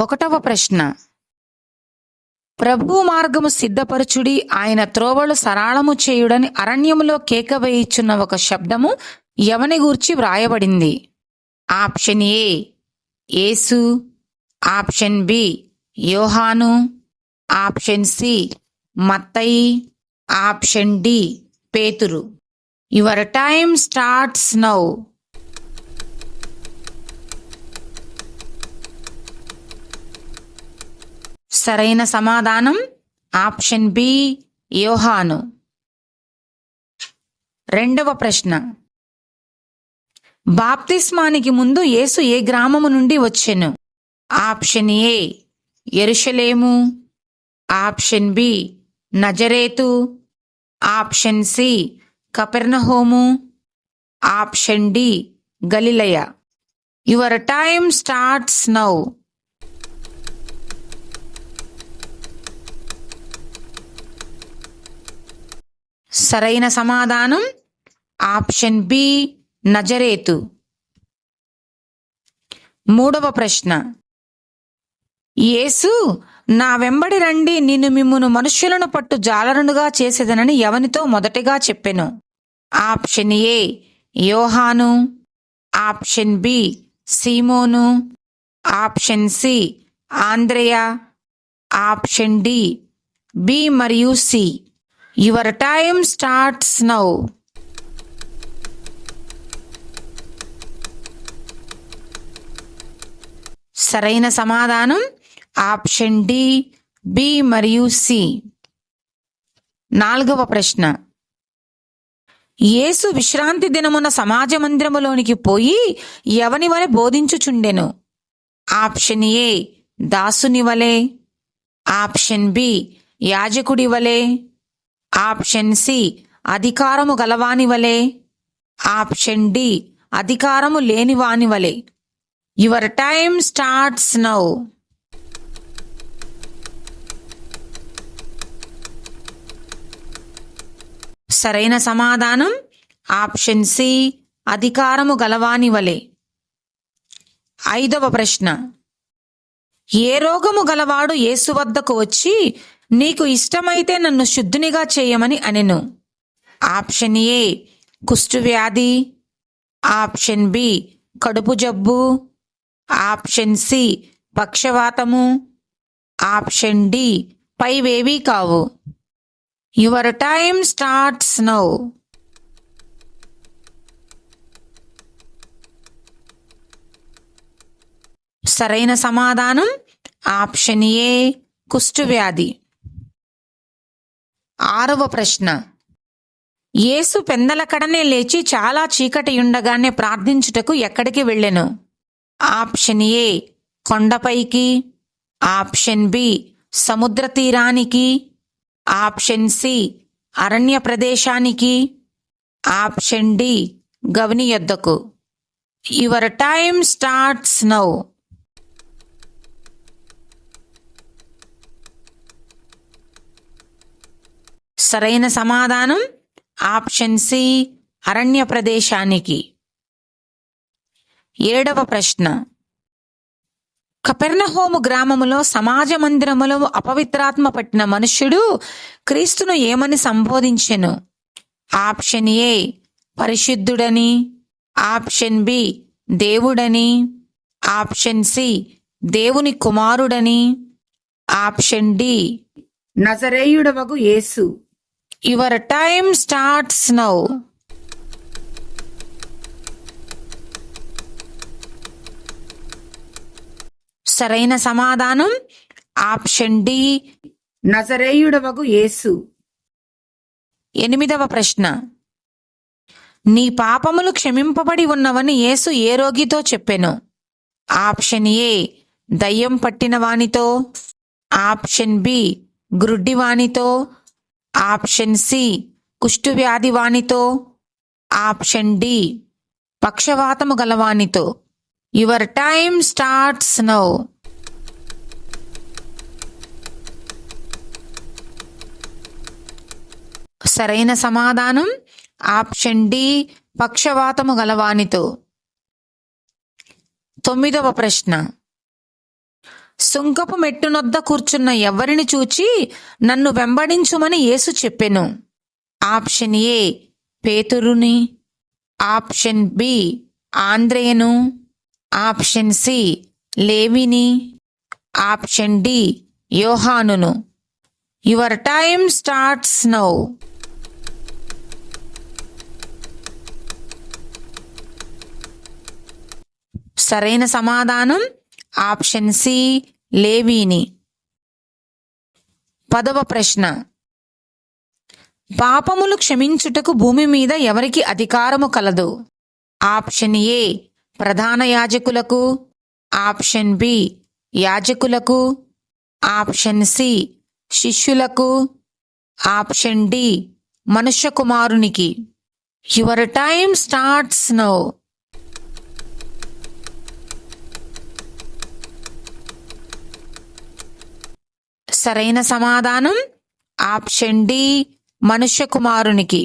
ఒకటవ ప్రశ్న. ప్రభు మార్గము సిద్ధపరచుడి ఆయన త్రోవలు సరాళము చేయుడని అరణ్యములో కేక వేయిచున్న ఒక శబ్దము ఎవని గూర్చి వ్రాయబడింది. Option A Yesu. Option B Yohanu. Option C Mattayi. Option D Peturu. Your time starts now. సరైన సమాధానం? ఆప్షన్ బి యోహాను. రెండవ ప్రశ్న. బాప్తిస్మానికి ముందు యేసు ఏ గ్రామము నుండి వచ్చెను? Option A Yerushalemu option B Nazaretu. Option C Kapernahomu. Option D Galilaya. Your time starts now. సరైన సమాధానం ఆప్షన్ బి నజరేతు. మూడవ ప్రశ్న. యేసు నా వెంబడి రండి నిన్ను మిమ్మును మనుష్యులను పట్టు జాలరునుగా చేసేదనని ఎవనితో మొదటిగా చెప్పెను. Option A Yohanu option B Simonu option C Andreya option D B మరియు C. Your time starts now సరైన సమాధానం ఆప్షన్ డి బి మరియు సి. నాలుగవ ప్రశ్న. యేసు విశ్రాంతి దినమున సమాజ మందిరములోనికి పోయి ఎవని వలె బోధించుచుండెను? ఆప్షన్ ఏ దాసుని వలె. ఆప్షన్ బి యాజకుడి వలె. ఆప్షన్ సి అధికారము గలవాని వలె. ఆప్షన్ డి అధికారము లేనివాని వలే. వలె యువర్ టైమ్ స్టార్ట్స్ నౌ సరైన సమాధానం ఆప్షన్ సి అధికారము గలవాని వలె. ఐదవ ప్రశ్న. ఏ రోగము గలవాడు యేసు వద్దకు వచ్చి నీకు ఇష్టమైతే నన్ను శుద్ధునిగా చేయమని అనెను. ఆప్షన్ ఏ కుష్ఠవ్యాధి ఆప్షన్ బి కడుపు జబ్బు. ఆప్షన్ సి పక్షవాతము. ఆప్షన్ డి పైవేవీ కావు. Your time starts now. సరైన సమాధానం ఆప్షన్ ఏ కుష్ఠవ్యాధి ఆరవ ప్రశ్న. యేసు పెందలకడనే లేచి చాలా చీకటియుండగానే ప్రార్థించుటకు ఎక్కడికి వెళ్ళెను? ఆప్షన్ ఏ కొండపైకి. ఆప్షన్ బి సముద్ర తీరానికి ఆప్షన్ సి అరణ్య ప్రదేశానికి ఆప్షన్ డి గవని యొద్దకు. Your time starts now. సరైన సమాధానం? ఆప్షన్ సి అరణ్య ప్రదేశానికి. ఏడవ ప్రశ్న. కపెర్నహోము గ్రామములో సమాజ మందిరములో అపవిత్రాత్మ పట్టిన మనుష్యుడు క్రీస్తును ఏమని సంబోధించెను? ఆప్షన్ ఏ పరిశుద్ధుడని. ఆప్షన్ బి దేవుడని. ఆప్షన్ సి దేవుని కుమారుడని. Option D నజరేయుడవగు Yesu. Your time starts now సరైన సమాధానం. ఆప్షన్ డి నజరేయుడవగు యేసు. ఎనిమిదవ ప్రశ్న. నీ పాపములు క్షమింపబడి ఉన్నవని యేసు ఏ రోగితో చెప్పెను? ఆప్షన్ ఏ దయ్యం పట్టిన వానితో. ఆప్షన్ బి గ్రుడ్డివానితో ఆప్షన్ సి కుష్ఠువ్యాధి వానితో. ఆప్షన్ డి పక్షవాతము గలవానితో. యువర్ టైమ్ స్టార్ట్స్ నౌ సరైన సమాధానం ఆప్షన్ డి పక్షవాతము గలవానితో. తొమ్మిదవ ప్రశ్న. సుంకపు మెట్టునొద్ద కూర్చున్న ఎవరిని చూచి నన్ను వెంబడించుమని యేసు చెప్పెను. ఆప్షన్ ఏ పేతురుని. ఆప్షన్ బి ఆంద్రేయను. ఆప్షన్ సి లేవిని. Option D యోహానును. Your time starts now. సరైన సమాధానం ఆప్షన్ సి లేవీని. పదవ ప్రశ్న. పాపములు క్షమించుటకు భూమి మీద ఎవరికి అధికారము కలదు? ఆప్షన్ ఏ ప్రధాన యాజకులకు. ఆప్షన్ బి యాజకులకు. ఆప్షన్ సి శిష్యులకు. ఆప్షన్ డి మనుష్య కుమారునికి యువర్ టైమ్ స్టార్ట్స్ నో. సరైన సమాధానం ఆప్షన్ డి మనుష్య కుమారునికి